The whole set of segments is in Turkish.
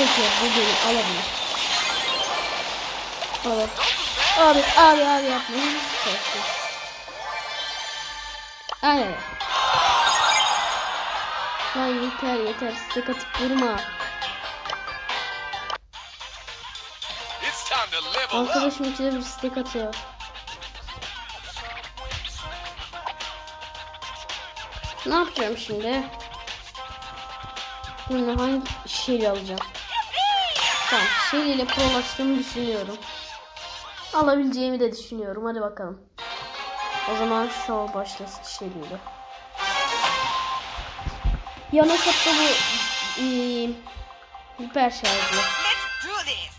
Peki bu beni alabilir. Alır. Abi abi abi yapma. Korktum. Ay. Lan yeter yeter. Size katıp durma. Arkadaşım ikide bir stack atıyor. Ne yapacağım şimdi? Bunu hangi şeyi alacağım? Tamam, ile prolaştığımı düşünüyorum. Alabileceğimi de düşünüyorum. Hadi bakalım. O zaman show başlasın ile. Yan hesapta bu eee, hiper şarjlı. This.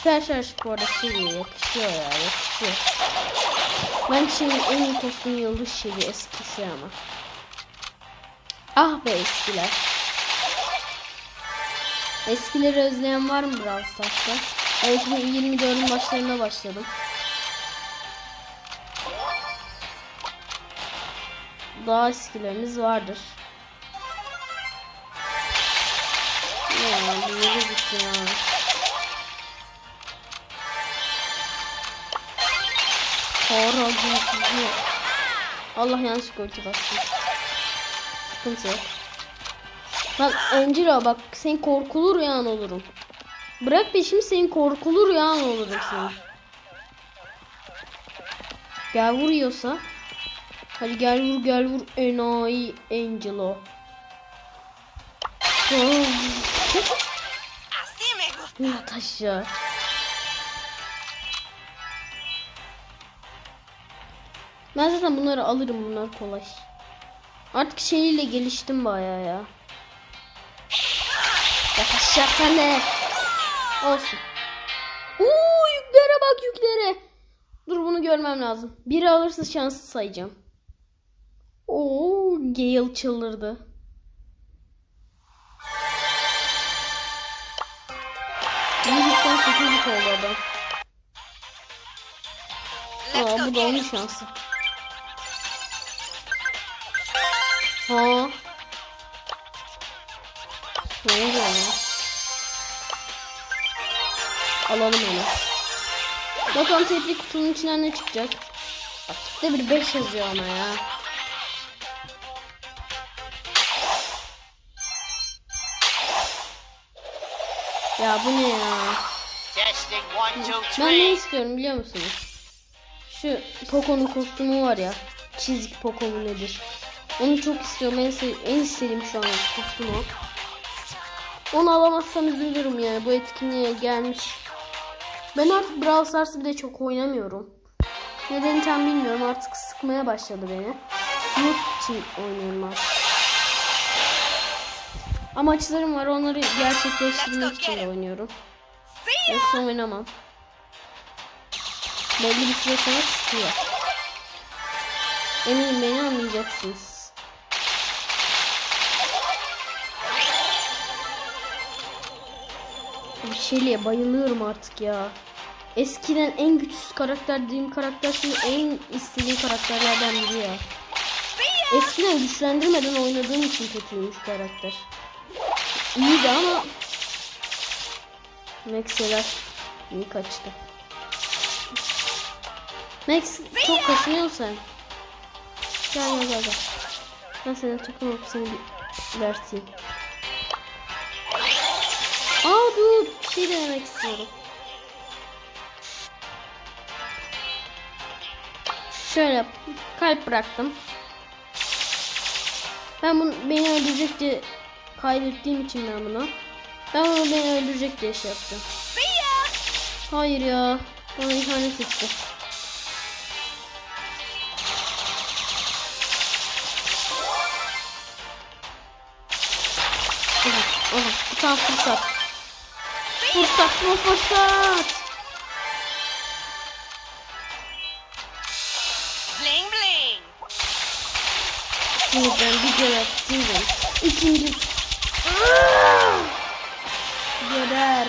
Hiper şarj bu arada Shelly'ye yakışıyor ya yakışıyor. Ben Shelly'nin en iyi kostümü yıldız Shelly eskisi ama. Ah be eskiler. Eskileri özleyen var mı Brawl Stars'ta? Evet ben 24'ün başlarına başladım. Daha eskileriniz vardır. Ya bu yere gitti ya. Gücü. Allah yanlışlıkla ulti bastım. Sıkıntı yok. Bak Angela bak sen korkulur yan olurum. Bırak peşimi senin korkulur yan olurum senin. Gel vuruyorsa. Hadi gel vur gel vur enayi Angelo. Aşağı. Ben zaten bunları alırım bunlar kolay. Artık şeyiyle geliştim bayağı ya. Sen de. Olsun. Uuu yüklere bak yüklere. Dur bunu görmem lazım. Biri alırsa şanslı sayacağım. Oo Gale çıldırdı. Yedikten sekizlik oldu adam. Aa bu da onun şansı. Ha. Ne oldu? Alalım onu. Bakalım tepki kutunun içinden ne çıkacak. Bak işte bir 5 yazıyor ama ya. Ya bu ne ya? Ben ne istiyorum biliyor musunuz? Şu Poco'nun kostümü var ya. Çizik Poco nedir? Onu çok istiyorum. En, en istediğim şu an kostüm o. Onu alamazsam üzülürüm yani. Bu etkinliğe gelmiş. Ben artık Brawl Stars'ı bir de çok oynamıyorum. Nedeni tam bilmiyorum. Artık sıkmaya başladı beni. YouTube için oynuyorum artık. Amaçlarım var. Onları gerçekleştirmek için oynuyorum. Yoksa oynamam. Belli bir süre sonra sıkıyor. Eminim beni anlayacaksınız. Bir şeyliğe bayılıyorum artık ya. Eskiden en güçsüz karakter dediğim karakter şimdi en istediğim karakterlerden biri ya. Eskiden güçlendirmeden oynadığım için kötüymüş karakter. İyiydi ama Max'ler iyi kaçtı. Max çok kaşınıyorsun sen. Gel gel gel gel. Ben seni takım seni verteyim. Aa dur bir şey denemek istiyorum. Şöyle kalp bıraktım. Ben bunu beni öldürecek diye kaydettiğim için ben bunu. Ben bunu beni öldürecek diye şey yapacağım. See ya. Hayır ya. Bana ihanet etti. Aha, aha. Bir tane fırsat. Fırsat bu fırsat. Bling bling. Şimdi ben bir görev sildim. İkinci. Geber.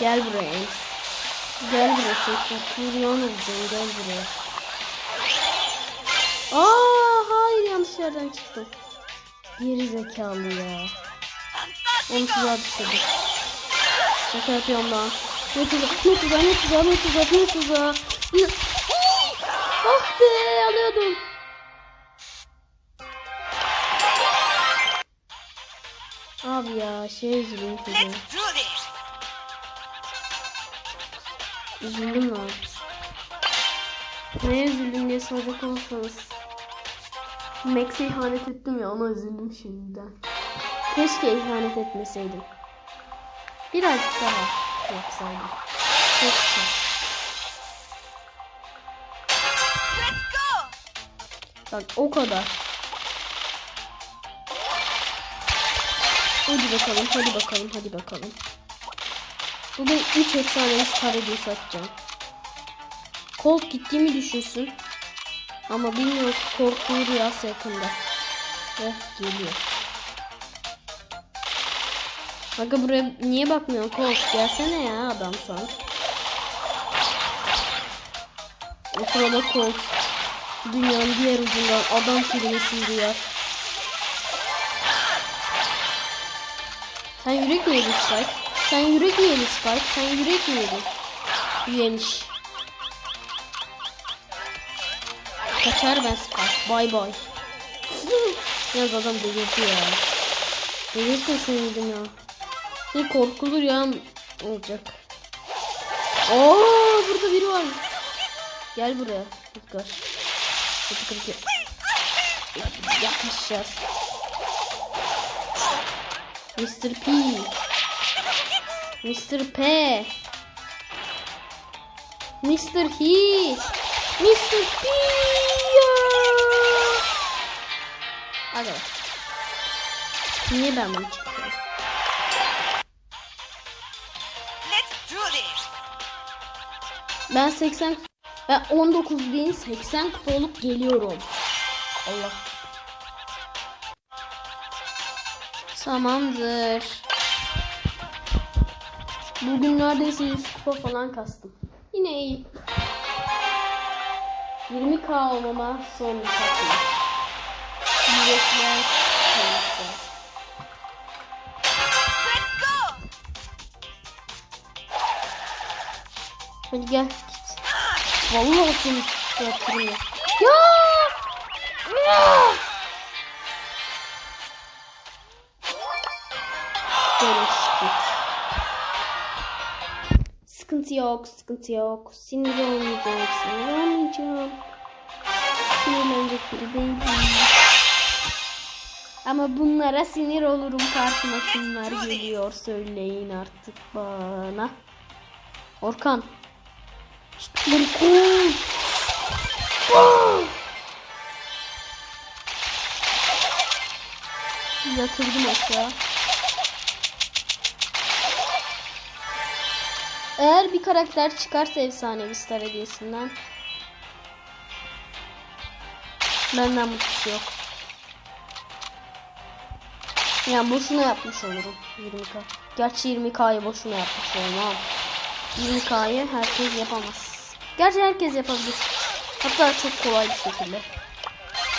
Gel buraya. Gel buraya Sekret. Olacağım. Gel buraya. Aa hayır yanlış yerden çıktım. Geri zekalı ya. Onu tuzağa düşürdüm. Şaka yapıyorum lan. Ne tuzağı, ne tuzağı, ne tuzağı, ne tuzağı, ne tuzağı. Ne... Ah be alıyordum. Abi ya şey üzüldüm this. Üzüldüm lan. Neye üzüldüm diye soracak olursanız. Max'e ihanet ettim ya ona üzüldüm şimdiden. Keşke ihanet etmeseydim. Birazcık daha yapsaydım. Keşke. Bak o kadar. Hadi bakalım, hadi bakalım, hadi bakalım. Bugün 3 efsanevi karediyi satacağım. Colt gittiğimi düşünsün. Ama bilmiyorum ki korktuğu rüyası yakında. Ve geliyor. Aga buraya niye bakmıyorsun Colt? Gelsene ya adam sen. O sırada Colt dünyanın diğer ucundan adam kelimesini duyar. Sen yürek mi yedin Spike? Sen yürek mi yedin Spike? Sen yürek mi yedin? Yemiş. Kaçar ben Spike. Bay bay. Yaz adam delirdi ya. Delirtmesin ya. Ne korkulur ya olacak. Oo burada biri var. Gel buraya. Gel. Yaklaşacağız. Mr. P. Mr. P. Mr. He. Mr. P. ya. Hadi. Niye ben bunu çıkıyorum? Let's do this. Ben 80 ben 19.080 kupa olup geliyorum. Allah. Tamamdır. Bugün neredeyse 100 kupa falan kastım. Yine iyi. 20k olmama son takım. Yürekler go. Hadi gel git. Vallahi seni bırakırım! Ya! Böyle Sıkıntı yok, sıkıntı yok. Sinir olmayacağım, sinir olmayacağım. Sinirlenecek biri değilim. Ama bunlara sinir olurum karşıma kimler geliyor söyleyin artık bana. Orkan. İşte Orkan. Ah! Yatırdım aşağı. Eğer bir karakter çıkarsa efsanevi star hediyesinden benden mutlusu yok. Yani boşuna yapmış olurum 20k. Gerçi 20k'yı boşuna yapmış olmam. 20k'yı herkes yapamaz. Gerçi herkes yapabilir. Hatta çok kolay bir şekilde.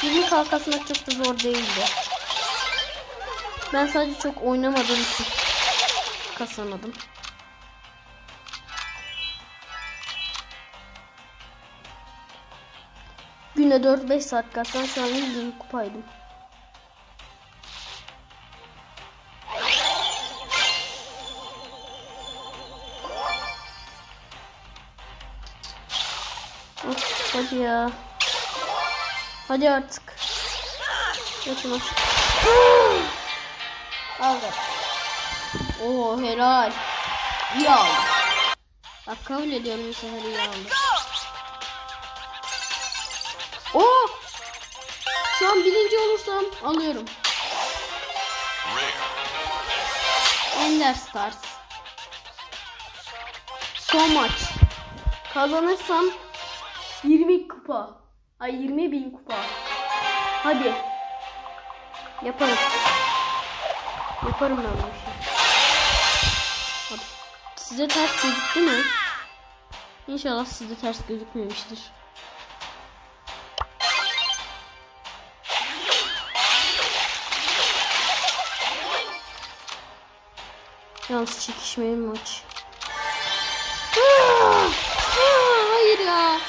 20k kasmak çok da zor değildi. Ben sadece çok oynamadığım için kasamadım. Günde 4-5 saat kassam şu an 100 bin kupaydım. Of, hadi ya. Hadi artık. Geçme. Al ver. Oo helal. İyi aldı. Bak kabul ediyorum bu sefer iyi aldı. Şu an birinci olursam alıyorum. Ender Stars. Son maç. Kazanırsam 20 kupa. Ay 20 bin kupa. Hadi. Yaparım. Yaparım ben bu işi. Size ters gözüktü mü? İnşallah size ters gözükmemiştir. Yalnız çekişmeli maç. Aa, hayır ya.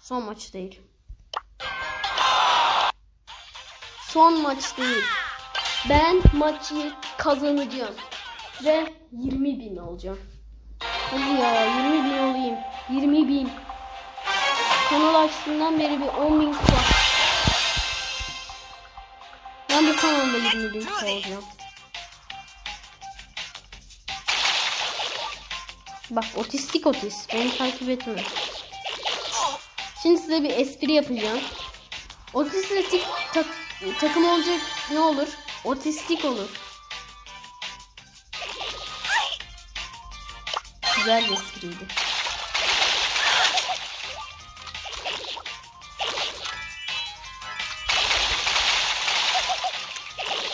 Son maç değil. Son maç değil. Ben maçı kazanacağım. Ve 20 bin alacağım. Hadi ya 20 bin alayım. 20 bin. Kanal açtığından beri bir 10 bin kupa. Ben bu kanalda 20 bin kupa alacağım. Bak otistik otis. Beni takip etme. Şimdi size bir espri yapacağım. Otistik tak, takım olacak ne olur? Otistik olur. Güzel bir espriydi.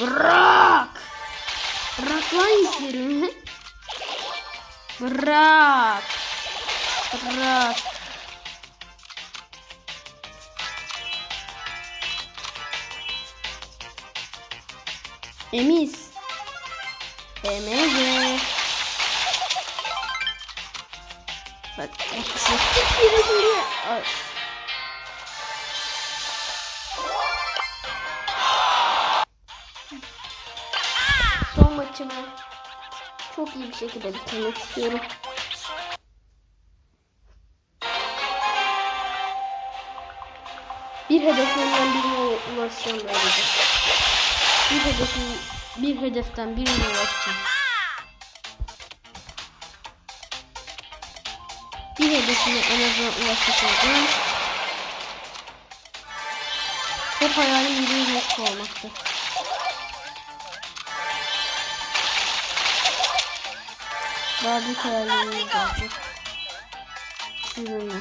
Bırak! Bırak lan yüklerimi. Bırak. Bırak. Emiz. Emeze. Bak, atıştık birisini. Ay. Son maçımı çok iyi bir şekilde bitirmek istiyorum. Bir hedefimden birine ulaşacağım böylece. Bir hedefim, bir hedeften birine ulaşacağım. Bir hedefime en azından ulaşacağım. Hep hayalim bir olmaktı. Büyük hayallerimiz olacak. Sizinle.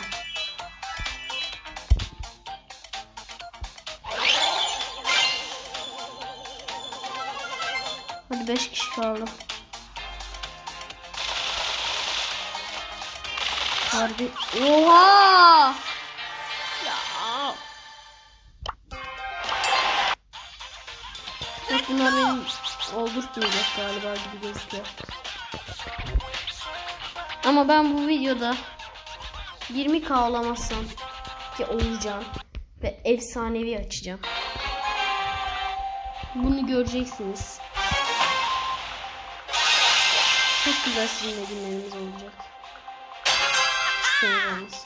Hadi 5 kişi kaldı. Harbi. Oha! Ya. Bak bunlar benim oldurtmayacak galiba gibi gözüküyor. Ama ben bu videoda 20k olamazsam ki olacağım ve efsanevi açacağım. Bunu göreceksiniz. Çok güzel sizinle günlerimiz olacak. Seveceğiniz.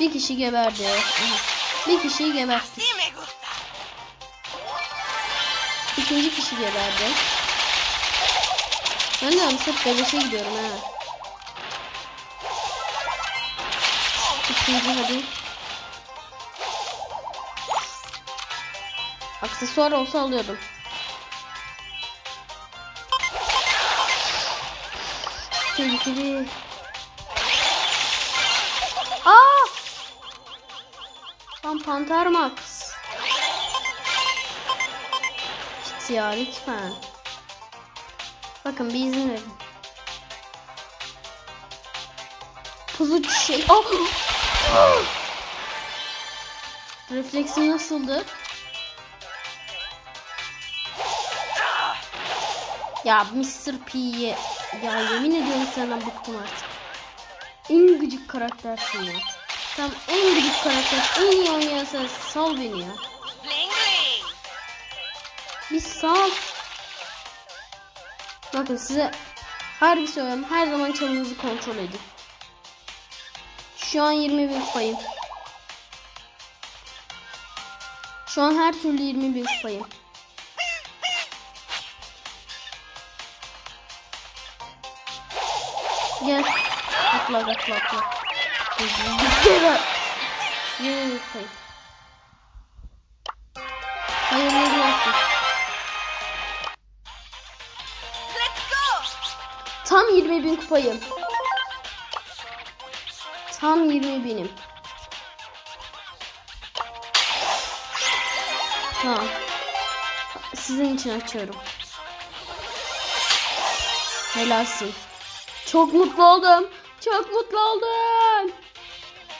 Bir kişi geberdi. Bir kişiyi geberttik. İkinci kişi geberdi. Ben de hep beleşe gidiyorum ha. İkinci hadi. Aksesuar olsa alıyordum. Tehlikeli. Aa! Lan Panter Max. Git ya lütfen. Bakın bir izin verin. Kuzu şey. Oh! Refleksim nasıldı? Ya Mr. P'ye ya yemin ediyorum senden bıktım artık. En gıcık karaktersin ya. Tam en gıcık karakter, en iyi oynayan sensin. Sal beni ya. Bir sal. Bakın size harbi söylüyorum. Her zaman çalınızı kontrol edin. Şu an 20 bin kupayım. Şu an her türlü 20 bin kupayım. Gel. Atla atla atla. Gel. 20 bin kupayım. Hayırlı olsun. Tam 20 bin kupayım. Tam 20 binim. Tamam. Sizin için açıyorum. Helalsin. Çok mutlu oldum. Çok mutlu oldum.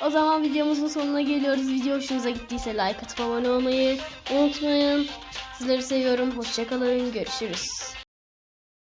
O zaman videomuzun sonuna geliyoruz. Video hoşunuza gittiyse like atıp abone olmayı unutmayın. Sizleri seviyorum. Hoşçakalın. Görüşürüz.